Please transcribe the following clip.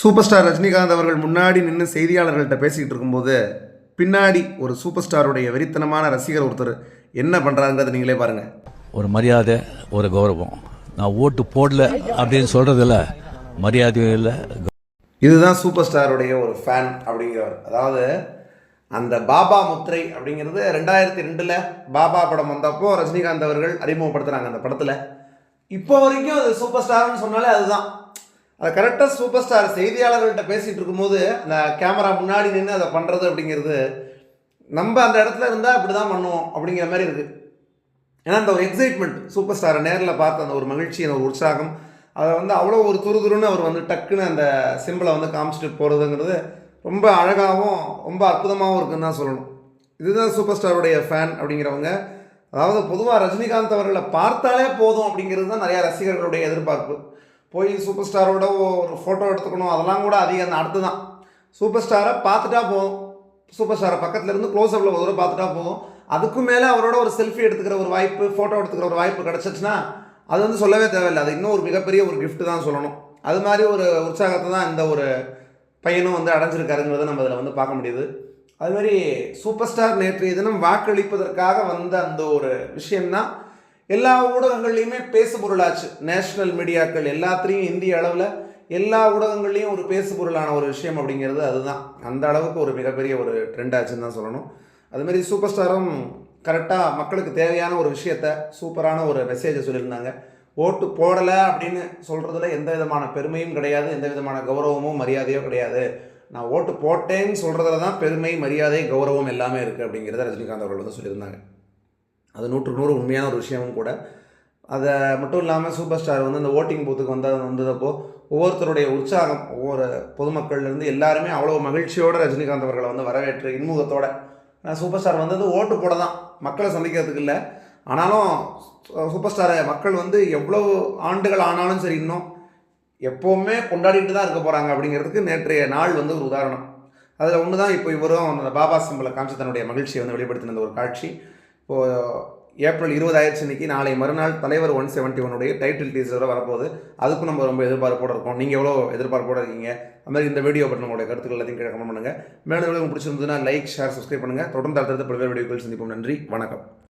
Super star Rajinikanth அவர்கள் முன்னாடி நின்று செய்தியாளர்கள்ட்ட பேசிக்கிட்டு இருக்கும்போது பின்னாடி ஒரு சூப்பர் ஸ்டாருடைய வெறித்தனமான ரசிகர் ஒருத்தர் என்ன பண்ணுறாங்கிறத நீங்களே பாருங்கள் ஒரு மரியாதை ஒரு கௌரவம். நான் ஓட்டு போடல அப்படின்னு சொல்றதுல மரியாதையும் இல்லை இதுதான் சூப்பர் ஸ்டாருடைய ஒரு ஃபேன் அப்படிங்கிறவர். அதாவது அந்த பாபா முத்திரை அப்படிங்கிறது ரெண்டாயிரத்தி ரெண்டில் பாபா படம் வந்தப்போ ரஜினிகாந்த் அவர்கள் அறிமுகப்படுத்துனாங்க அந்த படத்தில். இப்போ வரைக்கும் அது சூப்பர் ஸ்டார்னு சொன்னாலே அதுதான். அது கரெக்டாக சூப்பர் ஸ்டார் செய்தியாளர்கள்ட்ட பேசிகிட்டு இருக்கும்போது அந்த கேமரா முன்னாடி நின்று அதை பண்ணுறது அப்படிங்கிறது நம்ம அந்த இடத்துல இருந்தால் அப்படி தான் பண்ணுவோம் அப்படிங்கிற மாதிரி இருக்குது ஏன்னா அந்த ஒரு எக்ஸைட்மெண்ட் சூப்பர் ஸ்டாரை நேரில் பார்த்த அந்த ஒரு மகிழ்ச்சி அந்த ஒரு உற்சாகம் அதை வந்து அவ்வளோ ஒரு துருதுருன்னு அவர் வந்து டக்குன்னு அந்த சிம்பிளை வந்து காமிச்சிட்டு போகிறதுங்கிறது ரொம்ப அழகாகவும் ரொம்ப அற்புதமாகவும் இருக்குன்னு தான் சொல்லணும். இதுதான் சூப்பர் ஸ்டாருடைய ஃபேன் அப்படிங்கிறவங்க. அதாவது பொதுவாக ரஜினிகாந்த் அவர்களை பார்த்தாலே போதும் அப்படிங்கிறது தான் நிறையா ரசிகர்களுடைய எதிர்பார்ப்பு. போய் சூப்பர் ஸ்டாரோட ஒரு ஃபோட்டோ எடுத்துக்கணும். அதெல்லாம் கூட அதிகம். அடுத்து தான் சூப்பர் ஸ்டாரை பார்த்துட்டா போதும். சூப்பர் ஸ்டாரை பக்கத்துலேருந்து க்ளோஸ் அப்பில் ஒரு பார்த்துட்டா போதும். அதுக்கும் மேலே அவரோட ஒரு செல்ஃபி எடுத்துக்கிற ஒரு வாய்ப்பு ஃபோட்டோ எடுத்துக்கிற ஒரு வாய்ப்பு கிடச்சிச்சுன்னா அது வந்து சொல்லவே தேவையில்லை. அது இன்னும் ஒரு மிகப்பெரிய ஒரு கிஃப்ட் தான் சொல்லணும். அது மாதிரி ஒரு உற்சாகத்தை தான் இந்த ஒரு பையனும் வந்து அடைஞ்சிருக்காருங்கிறத நம்ம இதில் வந்து பார்க்க முடியுது. அது மாதிரி சூப்பர் ஸ்டார் நேற்றைய தினம் வாக்களிப்பதற்காக வந்த அந்த ஒரு விஷயம்தான் எல்லா ஊடகங்கள்லையுமே பேசு பொருளாச்சு நேஷ்னல் மீடியாக்கள் எல்லாத்துலேயும் இந்திய அளவில் எல்லா ஊடகங்கள்லேயும் ஒரு பேசு பொருளான ஒரு விஷயம் அப்படிங்கிறது அதுதான். அந்த அளவுக்கு ஒரு மிகப்பெரிய ஒரு ட்ரெண்ட் ஆச்சுன்னு தான் சொல்லணும். அதுமாரி சூப்பர் ஸ்டாரும் கரெக்டாக மக்களுக்கு தேவையான ஒரு விஷயத்த சூப்பரான ஒரு மெசேஜை சொல்லியிருந்தாங்க. ஓட்டு போடலை அப்படின்னு சொல்கிறதுல எந்த விதமான பெருமையும் கிடையாது எந்த விதமான கௌரவமும் மரியாதையோ கிடையாது. நான் ஓட்டு போட்டேன்னு சொல்கிறதுல தான் பெருமை மரியாதை கௌரவம் எல்லாமே இருக்குது அப்படிங்கிறத ரஜினிகாந்த் அவர்கள் வந்து சொல்லியிருந்தாங்க. அது நூற்றுக்கு நூறு உண்மையான ஒரு விஷயமும் கூட. அதை மட்டும் இல்லாமல் சூப்பர் ஸ்டார் வந்து அந்த ஓட்டிங் பூத்துக்கு வந்த வந்ததப்போ ஒவ்வொருத்தருடைய உற்சாகம் ஒவ்வொரு பொதுமக்கள்லேருந்து எல்லாருமே அவ்வளோ மகிழ்ச்சியோடு ரஜினிகாந்த் அவர்களை வந்து வரவேற்று இன்முகத்தோட. சூப்பர் ஸ்டார் வந்தது ஓட்டு போட தான் மக்களை சந்திக்கிறதுக்கு இல்லை. ஆனாலும் சூப்பர் ஸ்டாரை மக்கள் வந்து எவ்வளோ ஆண்டுகள் ஆனாலும் சரி இன்னும் எப்போவுமே கொண்டாடிட்டு தான் இருக்க போகிறாங்க அப்படிங்கிறதுக்கு நேற்றைய நாள் வந்து ஒரு உதாரணம். அதில் ஒன்று தான் இப்போ இவரும் அந்த பாபா சிம்பிளை காமிச்சு தன்னுடைய மகிழ்ச்சியை வந்து வெளிப்படுத்தின ஒரு காட்சி. இப்போது ஏப்ரல் இருபதாயிரச்சு இன்னைக்கு. நாளை மறுநாள் தலைவர் ஒன் செவன்ட்டி ஒனுடைய டைட்டில் டீசரோட வரப்போகுது. அதுக்கும் நம்ம ரொம்ப எதிர்பார்ப்போட இருக்கோம். நீங்கள் எவ்வளோ எதிர்பார்ப்போட இருக்கீங்க? அதுமாதிரி இந்த வீடியோ பற்றி உங்களுடைய கருத்துக்கள் எல்லாத்தையும் கீழே கமெண்ட் பண்ணுங்கள் மேலும் உங்களுக்கு பிடிச்சிருந்ததுன்னா லைக் ஷேர் சப்ஸ்கிரைப் பண்ணுங்கள் தொடர்ந்து அடுத்தடுத்த பல்வேறு வீடியோக்கள் சந்திப்போம். நன்றி. வணக்கம்.